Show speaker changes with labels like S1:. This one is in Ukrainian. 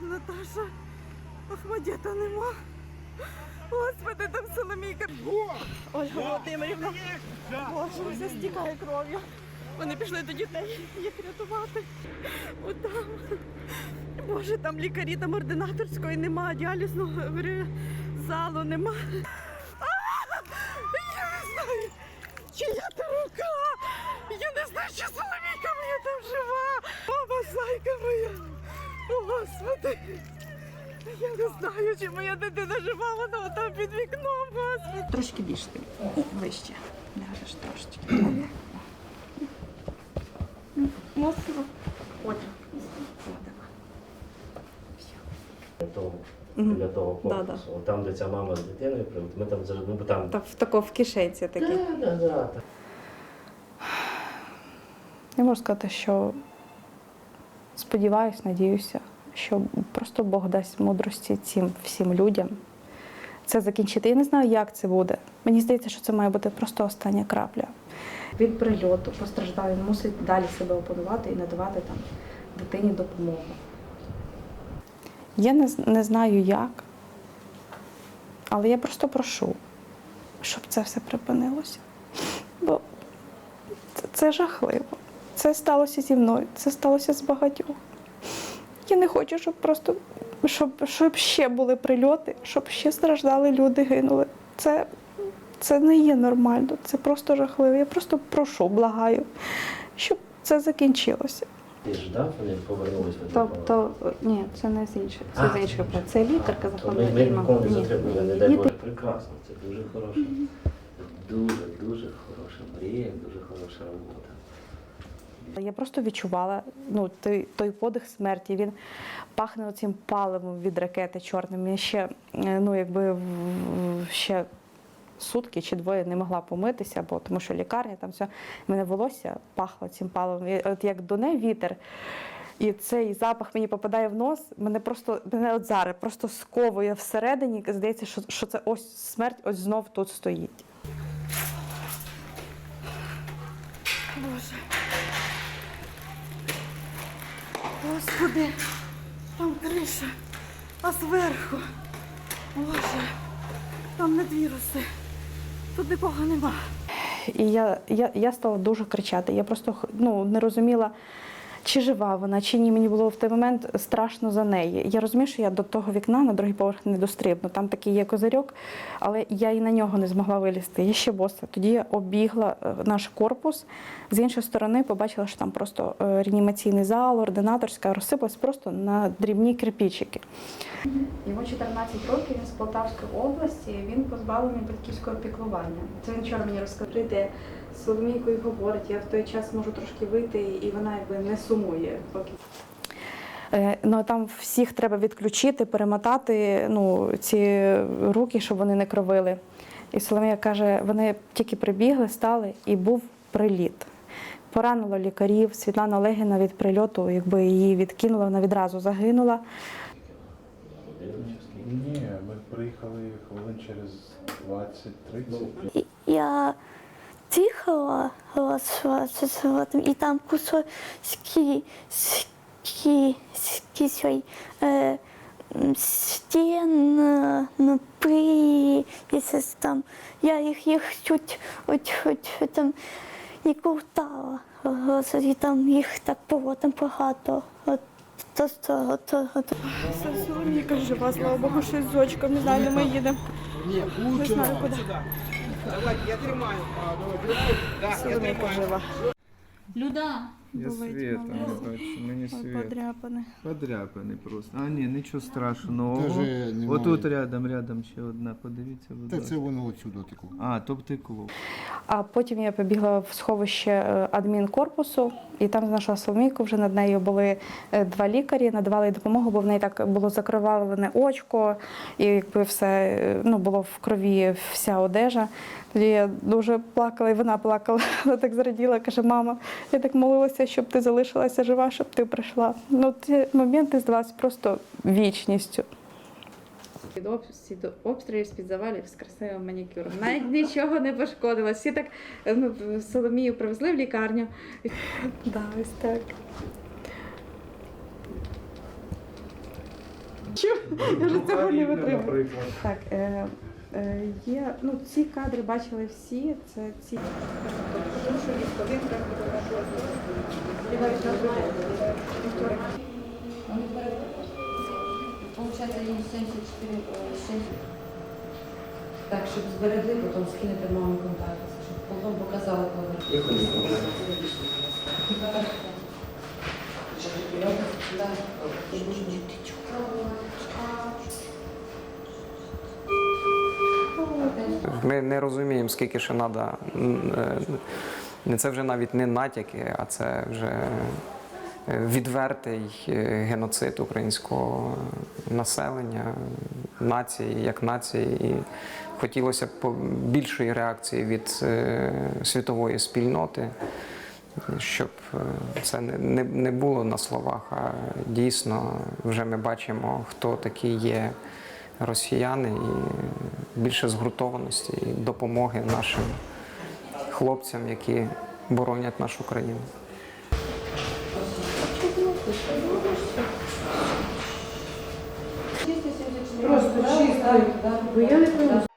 S1: Наташа, Ахмадєта нема. Господи, там Соломійка. Ольга Володимирівна. Боже, все стікає кров'ю. Вони пішли до дітей їх рятувати. Отам. Боже, там лікарі, там ординаторської нема, діалізного залу нема. Я не знаю, чия то рука. Я не знаю, чи Соломійка моя там жива. Мама, зайка моя. О, Господи. Я не знаю, чи моя дитина жива, вона там під вікном, Господи.
S2: Трошки більше. Вище. Ляжеш трошечки.
S1: Мосово.
S2: Оля.
S3: Для того,
S2: Мгм.
S3: для того
S2: Да,
S3: корпусу. От Там, де ця мама з дитиною, прям, ми там завжди, ну, бо там.
S2: Так, в тако в кишенці такі.
S3: Да, да, да, так.
S2: Я можу сказати, що сподіваюся, надіюся, що просто Бог дасть мудрості цим всім людям це закінчити. Я не знаю, як це буде. Мені здається, що це має бути просто остання крапля. Від прильоту постраждалий він мусить далі себе опанувати і надавати там дитині допомогу. Я не, не знаю як, але я просто прошу, щоб це все припинилося. Бо це, це жахливо. Це сталося зі мною, це сталося з багатьох. Я не хочу, щоб просто щоб, щоб ще були прильоти, щоб ще страждали люди, гинули. Це, це не є нормально, це просто жахливо. Я просто прошу, благаю, щоб це закінчилося.
S3: Ти ждав, вони повернулись в один
S2: Тобто, ні, це не з інших, це
S3: А,
S2: з інших.
S3: це
S2: Це лікарка
S3: То ми, ми нікому не
S2: Ні.
S3: не дай Боже, прекрасно. Це дуже хороша, дуже, дуже хороша мрія, дуже хороша робота.
S2: Я просто відчувала ну, той, той подих смерті. Він пахне оцим паливом від ракети чорним. Я ще, е, ну, якби ще сутки чи двоє не могла помитися, бо тому що лікарня там все. В мене волосся пахло цим паливом. І от як дуне вітер. І цей запах мені попадає в нос, мене просто мене от зараз просто сковує всередині. Здається, що, що це ось смерть ось знов тут стоїть.
S1: Боже. Господи, там криша, а зверху. Боже, там не віруси. Тут нікого нема.
S2: І я, я, я стала дуже кричати. Я просто ну, не розуміла, чи жива вона, чи ні. Мені було в той момент страшно за неї. Я розумію, що я до того вікна на другий поверх не дострибну. Там такий є козирьок, але я і на нього не змогла вилізти. Я ще боса. Тоді я обігла е, наш корпус. З іншої сторони побачила, що там просто е, реанімаційний зал, ординаторська розсипалась просто на дрібні кирпичики. Йому 14 років, він з Полтавської області, він позбавлений батьківського піклування. Це він вчора мені розказав. Соломійкою говорить, я в той час можу трошки вийти, і вона якби не сумує. Поки. Е, Ну, там всіх треба відключити, перемотати ну, ці руки, щоб вони не кровили. І Соломія каже, вони тільки прибігли, стали, і був приліт. Поранило лікарів. Світлана Олегіна від прильоту, якби її відкинула, вона відразу загинула.
S4: Ні, ми приїхали хвилин через 20-30.
S5: Я голосувати, і там кусочки ски, ски, ски, стін, е, ну, якось там, я їх, їх чуть, от, от, там, і ковтала, і там їх так було там багато. От, то, то, то, то,
S1: Все, жива, слава Богу, щось з очком. Не знаю, де ми їдемо. Не знаю, куди. Соломійка тримаю.
S6: Люда,
S4: Я
S1: Бувають
S4: світа не бачу, мені
S1: Ой,
S4: світ.
S1: Подряпане.
S4: Подряпаний просто. А ні, нічого страшного.
S7: Даже немає.
S4: Отут рядом, рядом ще одна. Подивіться, будь
S7: Та
S4: ласка.
S7: це воно отсюди текло.
S4: А, то втекло.
S2: А потім я побігла в сховище е, адмінкорпусу, і там знайшла Соломійку. Вже над нею були е, два лікарі, надавали їй допомогу, бо в неї так було закривавлене очко, і якби все е, ну, було в крові вся одежа. Тоді я дуже плакала, і вона плакала. Вона так зраділа, каже: мама, я так молилася, щоб ти залишилася жива, щоб ти прийшла. Ну, ці моменти здавалися просто вічністю. Під обстрілів, з-під завалів з красивим манікюром. Навіть нічого не пошкодила. Всі так ну, Соломію привезли в лікарню. Да, ось так. Я вже цього не витримую. Так, е, е, є, ну ці кадри бачили всі, це ці.
S6: Получается, їм 74 е, 6. Так, щоб зберегли, потім скинете мамі контакти, щоб потім показали, коли.
S3: Тихо,
S7: Ми не розуміємо, скільки ще треба. Це вже навіть не натяки, а це вже е, відвертий е, геноцид українського населення, нації як нації. І хотілося б більшої реакції від е, світової спільноти, щоб це не, було на словах, а дійсно вже ми бачимо, хто такі є росіяни, і більше згуртованості і допомоги нашим хлопцям, які боронять нашу країну.
S6: Просто чисто, бо я не пойму,